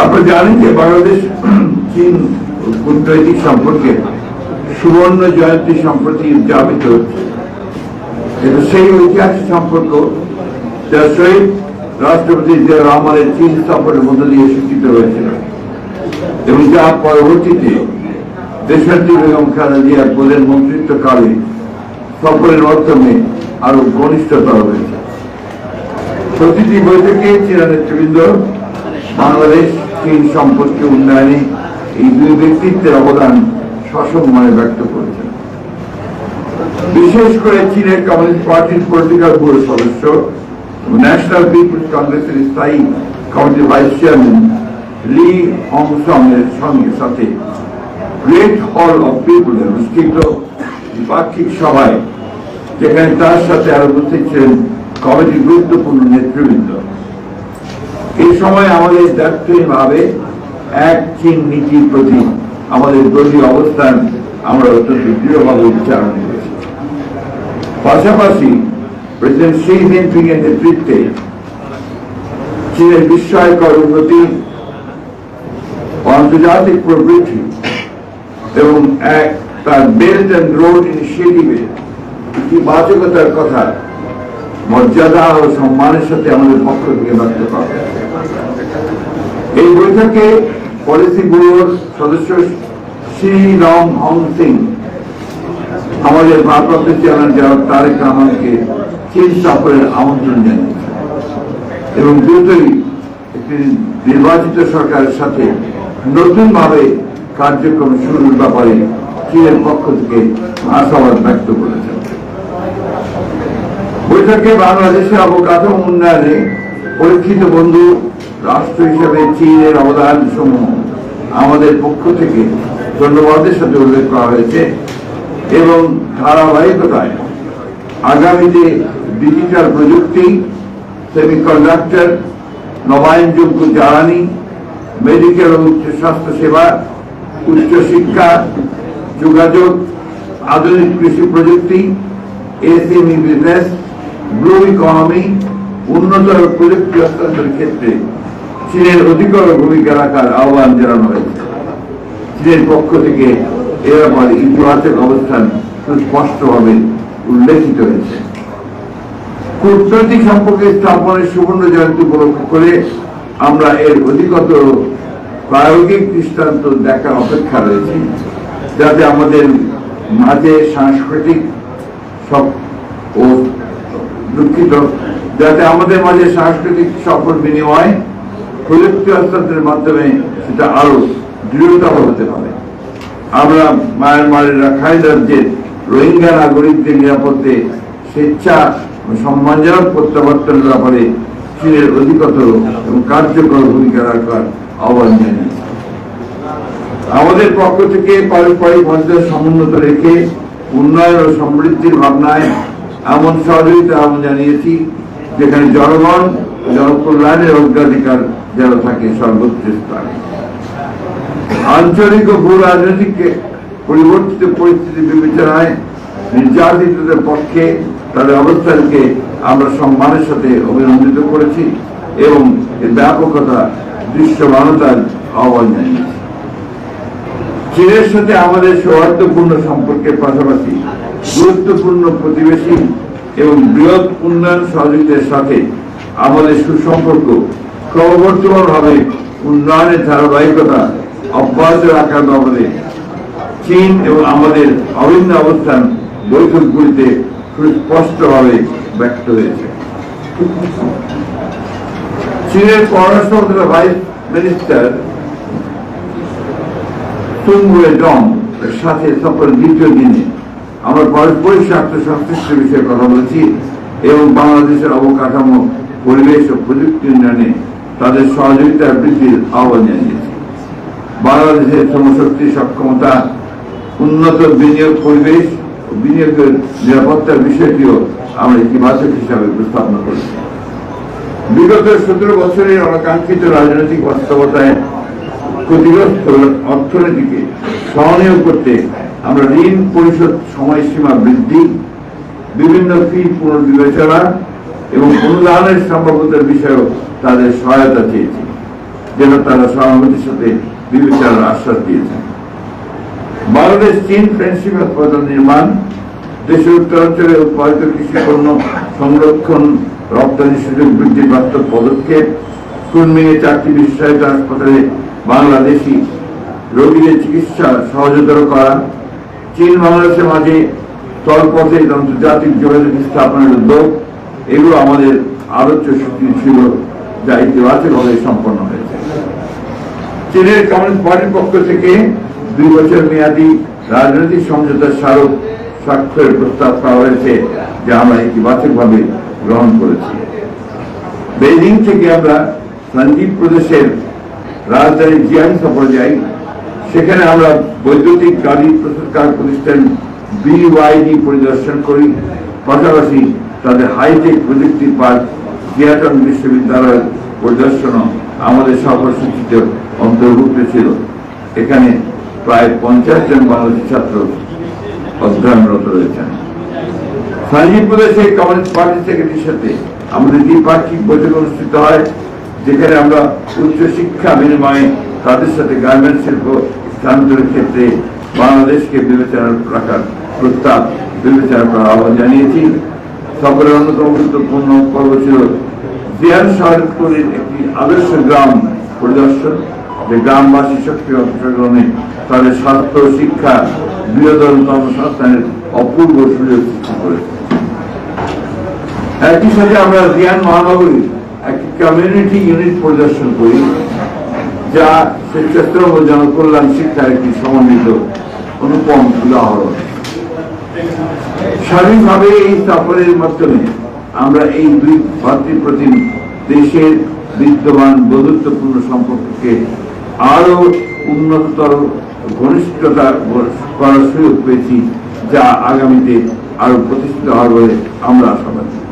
আপনারা জানেন যে বাংলাদেশ চীন কূটনৈতিক সম্পর্কে সুবর্ণ জয়ন্তী সম্প্রতি উদযাপিত হচ্ছে। কিন্তু সেই ঐতিহাসিক সম্পর্ক যা শহীদ রাষ্ট্রপতি জিয়া রহমানের চীন সফরের মধ্য দিয়ে সূচিত হয়েছিল এবং যা পরবর্তীতে দেশাত্রী বেগম খালেদা জিয়ার প্রধানমন্ত্রিত্বকালে সফরের মাধ্যমে আরও ঘনিষ্ঠতর হয়েছে। প্রতিটি বৈঠকে চীনা নেতৃবৃন্দ বাংলাদেশ চীন সম্পর্কে উন্নয়নে এই দুই ব্যক্তিত্বের অবদান সসম্মানে ব্যক্ত করেছেন বিশেষ করে চীনের কমিউনিস্ট পার্টির পলিটিক্যাল ব্যুরো সদস্য ন্যাশনাল পিপুলস কংগ্রেসের স্থায়ী কমিটির ভাইস চেয়ারম্যান লি হংসং এর সঙ্গে সাথে গ্রেট হল অফ পিপুল অনুষ্ঠিত দ্বিপাক্ষিক সভায়, যেখানে তার সাথে আরও উপস্থিত ছিলেন কমিটির গুরুত্বপূর্ণ নেতৃবৃন্দ। এই সময় আমাদের দায়িত্বহীনভাবে এক চীন নীতির প্রতি আমাদের দলীয় অবস্থান আমরা অত্যন্ত দৃঢ়ভাবে উচ্চারণ করেছি পাশাপাশি প্রেসিডেন্ট শি জিনপিং এর নেতৃত্বে চীনের বিস্ময়কর উন্নতি, আন্তর্জাতিক প্রবৃদ্ধি এবং এক তার বেল্ট অ্যান্ড রোড ইনিশিয়েটিভের ইতিবাচকতার কথা, মর্যাদা ও সম্মানের সাথে আমাদের পক্ষ থেকে ব্যক্ত করা। এই বৈঠকে পলিসি ব্যুরোর সদস্য শ্রী রং হং সিং আমাদের ভারপ্রাপ্ত চেয়ারম্যান জনাব তারেক রহমানকে চীন সফরের আমন্ত্রণ জানিয়েছে এবং দ্রুতই একটি নির্বাচিত সরকারের সাথে নতুনভাবে কার্যক্রম শুরুর ব্যাপারে চীনের পক্ষ থেকে আশাবাদ ব্যক্ত করেছেন বৈঠকে বাংলাদেশের অবকাঠামো উন্নয়নে পরীক্ষিত বন্ধু রাষ্ট্র হিসেবে চীনের অবদান সমূহ আমাদের পক্ষ থেকে ধন্যবাদের সাথে উল্লেখ করা হয়েছে এবং ধারাবাহিকতায় আগামীতে ডিজিটাল প্রযুক্তি সেমিকন্ডাক্টর নবায়নযোগ্য জ্বালানি মেডিকেল ও উচ্চ স্বাস্থ্য সেবা উচ্চ শিক্ষা, যোগাযোগ, আধুনিক কৃষি প্রযুক্তি, এসএমই বিজনেস ব্লু ইকোনমি উন্নতর প্রযুক্তি হস্তান্তরের ক্ষেত্রে চীনের অধিকতর ভূমিকা রাখার আহ্বান জানানো হয়েছে। চীনের পক্ষ থেকে এ ইতিবাচক অবস্থান সুস্পষ্টভাবে উল্লেখিত হয়েছে। কূটনৈতিক সম্পর্কে স্থাপনের সুবর্ণ জয়ন্তী উপলক্ষ করে আমরা এর অধিকতর প্রায়োগিক দৃষ্টান্ত দেখার অপেক্ষা রয়েছে, যাতে আমাদের মাঝে সাংস্কৃতিক সব ও দুঃখিত, যাতে আমাদের মাঝে সাংস্কৃতিক সফল বিনিময় প্রযুক্তি হস্তান্তরের মাধ্যমে সেটা আরও দৃঢ়তর হতে পারে। আমরা মায়ানমারের রাখাইন রাজ্যের রোহিঙ্গা নাগরিকদের নিরাপত্তে স্বেচ্ছা সম্মানজনক প্রত্যাবর্তনের ব্যাপারে চীনের অধিকতর এবং কার্যকর ভূমিকা রাখার আহ্বান জানিয়েছে আমাদের পক্ষ থেকে পারস্পরিক মর্যাদা সমুন্নত রেখে উন্নয়ন ও সমৃদ্ধির ভাবনায় এমন সহযোগিতা আহ্বান জানিয়েছি, যেখানে জনগণ জনকল্যাণের অগ্রাধিকার যেন থাকে সর্বোচ্চ স্থানে আঞ্চলিক ও ভূ রাজনৈতিক পরিবর্তিত পরিস্থিতি বিবেচনায় নির্যাতিতদের পক্ষে তাদের অবস্থানকে আমরা সম্মানের সাথে অভিনন্দিত করেছি এবং এর ব্যাপকতা দৃশ্যমানতার আহ্বান জানিয়েছি। চীনের সাথে আমাদের সৌহার্দ্যপূর্ণ সম্পর্কের পাশাপাশি গুরুত্বপূর্ণ প্রতিবেশী এবং বৃহৎ উন্নয়ন সহযোগিতার সাথে আমাদের সুসম্পর্ক ক্রমবর্তমানভাবে উন্নয়নের ধারাবাহিকতা অব্যাহত রাখার ব্যাপারে চীন এবং আমাদের অভিন্ন অবস্থান বৈঠকগুলিতে সুস্পষ্টভাবে ব্যক্ত হয়েছে। চীনের পররাষ্ট্র ভাইস মিনিস্টার তুঙ্গুয়ে ডং এর সাথে সফর দ্বিতীয় দিনে আমরা পারস্পরিক স্বার্থ সংশ্লিষ্ট বিষয়ে কথা বলছি এবং বাংলাদেশের অবকাঠামো, পরিবেশ ও প্রযুক্তি উন্নয়নে তাদের সহযোগিতা বৃদ্ধির আহ্বান জানিয়েছি। বাংলাদেশের শ্রমশক্তি সক্ষমতা, উন্নত বিনিয়োগ পরিবেশ ও বিনিয়োগের নিরাপত্তার বিষয়টিও আমরা ইতিবাচক হিসাবে উপস্থাপন করেছি। বিগত সতেরো বছরের অনাকাঙ্ক্ষিত রাজনৈতিক বাস্তবতায় ক্ষতিগ্রস্ত অর্থনীতিকে সহনীয় করতে আমরা ঋণ পরিশোধ সময়সীমা বৃদ্ধি, বিভিন্ন ফি পুনর্বিবেচনা এবং অনুদানের সম্ভাব্যতার বিষয়েও তাদের সহায়তা চেয়েছি, যেন তারা সহানুভূতির সাথে বিবেচনার আশ্বাস দিয়েছেন। বাংলাদেশ চীন ফ্রেন্ডশিপ হাসপাতাল নির্মাণ, দেশের উত্তরাঞ্চলে উৎপাদিত কৃষি পণ্য সংরক্ষণ রপ্তানি সুযোগ বৃদ্ধির বাস্তব পদক্ষেপ কুনমিংয়ে চারটি বিশেষায়িত হাসপাতালে বাংলাদেশি রোগীদের চিকিৎসা সহজতর করা চীন বাংলাদেশের মাঝে স্থলপথে আন্তর্জাতিক যোগাযোগ স্থাপনের উদ্যোগ এগুলো আমাদের আলোচ্য সূচি ছিল, যা ইতিবাচকভাবে সম্পন্ন হয়েছে। চীনের কমিউনিস্ট পার্টির পক্ষ থেকে দুই বছর মেয়াদী রাজনৈতিক সমঝোতার স্মারক স্বাক্ষরের প্রস্তাব করা হয়েছে, যা আমরা ইতিবাচকভাবে গ্রহণ করেছি। বেজিং থেকে আমরা সঞ্জীব প্রদেশের রাজধানী জিয়াং সফরে যাই। সেখানে আমরা বৈদ্যুতিক গাড়ি প্রস্তুতকার প্রতিষ্ঠান বিওয়াইডি পরিদর্শন করি। পাশাপাশি তাদের হাইটেক প্রযুক্তি পার্ক জিয়াটন বিশ্ববিদ্যালয়ের পরিদর্শনও আমাদের সফর সূচিতে অন্তর্ভুক্ত ছিল। এখানে প্রায় পঞ্চাশ জন বাংলাদেশি ছাত্র অধ্যয়নরত রয়েছেন। সঞ্জীব প্রদেশে কমিউনিস্ট পার্টি সেক্রেটারির সাথে আমাদের দ্বিপাক্ষিক বৈঠক অনুষ্ঠিত হয়, যেখানে আমরা উচ্চশিক্ষা বিনিময়ে তাদের সাথে গার্মেন্ট শিল্প স্থানান্তরের ক্ষেত্রে বাংলাদেশকে বিবেচনা রাখার প্রস্তাব বিবেচনা করার আহ্বান জানিয়েছি। সফরের অন্যতম গুরুত্বপূর্ণ পর্ব ছিল জিয়ান একটি আদর্শ গ্রাম পরিদর্শন যে গ্রামবাসী অংশগ্রহণে তাদের স্বাস্থ্য, শিক্ষা কর্মসংস্থানের অপূর্ব সুযোগ সৃষ্টি করেছে একই সাথে আমরা রিয়ান মহানগরী একটি কমিউনিটি ইউনিট পরিদর্শন করি, যা স্বেচ্ছাশ্রম ও জনকল্যাণ শিক্ষার একটি সমন্বিত অনুপম উদাহরণ। স্বাধীনভাবে এই সফরের মাধ্যমে আমরা এই দুই ভাতৃপ্রতিম দেশের বিদ্যমান বন্ধুত্বপূর্ণ সম্পর্ককে আরও উন্নততর ঘনিষ্ঠতা করার সুযোগ পেয়েছি যা আগামীতে আরও প্রতিষ্ঠিত হওয়ার বলে আমরা আশাবাদী।